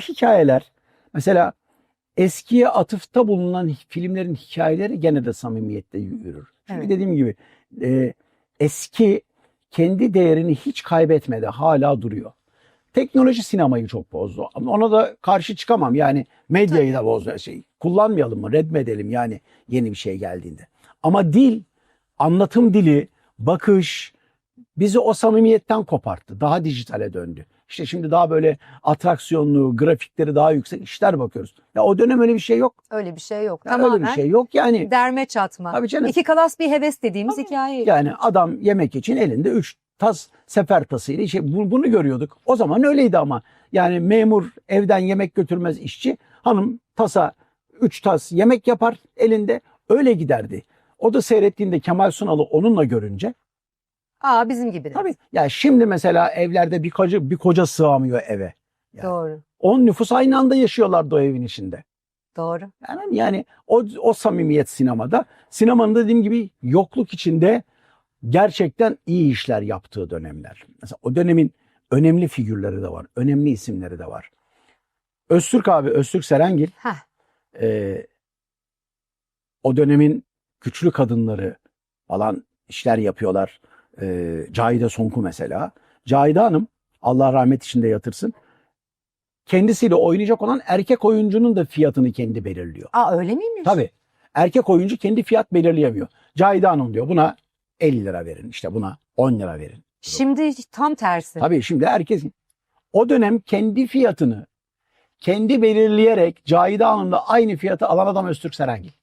bu hikayeler mesela eskiye atıfta bulunan filmlerin hikayeleri gene de samimiyette yürür. Çünkü Evet. dediğim gibi e, eski kendi değerini hiç kaybetmedi. Hala duruyor. Teknoloji sinemayı çok bozdu. Ama ona da karşı çıkamam. Yani medyayı da bozdu. Şey, kullanmayalım mı? Redmedelim yani yeni bir şey geldiğinde. Ama dil, anlatım dili, bakış bizi o samimiyetten koparttı. Daha dijitale döndü. İşte şimdi daha böyle atraksiyonlu, grafikleri daha yüksek işler bakıyoruz. Ya o dönem öyle bir şey yok. Öyle bir şey yok. Ya Tamamen öyle bir şey yok yani. derme çatma. Tabii canım. İki kalas bir heves dediğimiz Tabii. hikaye. Yani adam yemek için elinde üç tas sefer tasıyla şey, bu- bunu görüyorduk. O zaman öyleydi ama. Yani memur evden yemek götürmez işçi. Hanım tasa üç tas yemek yapar elinde öyle giderdi. O da seyrettiğinde Kemal Sunal'ı onunla görünce Aa bizim gibi. tabii ya şimdi mesela evlerde bir koca, bir koca sığamıyor eve. yani. Doğru. 10 nüfus aynı anda yaşıyorlardı o evin içinde. Doğru. Yani, yani o, o samimiyet sinemada. Sinemanın da dediğim gibi yokluk içinde gerçekten iyi işler yaptığı dönemler. Mesela o dönemin önemli figürleri de var. Önemli isimleri de var. Öztürk abi, Öztürk Serengil Heh. e, o dönemin güçlü kadınları falan işler yapıyorlar. E, Cahide Sonku mesela. Cahide Hanım Allah rahmet içinde yatırsın. Kendisiyle oynayacak olan erkek oyuncunun da fiyatını kendi belirliyor. Aa öyle miymiş? Tabii. Erkek oyuncu kendi fiyat belirleyemiyor. Cahide Hanım diyor buna 50 lira verin işte buna 10 lira verin. Şimdi tam tersi. Tabii şimdi herkes o dönem kendi fiyatını kendi belirleyerek Cahide Hanım'la aynı fiyatı alan adam Öztürk Serengil.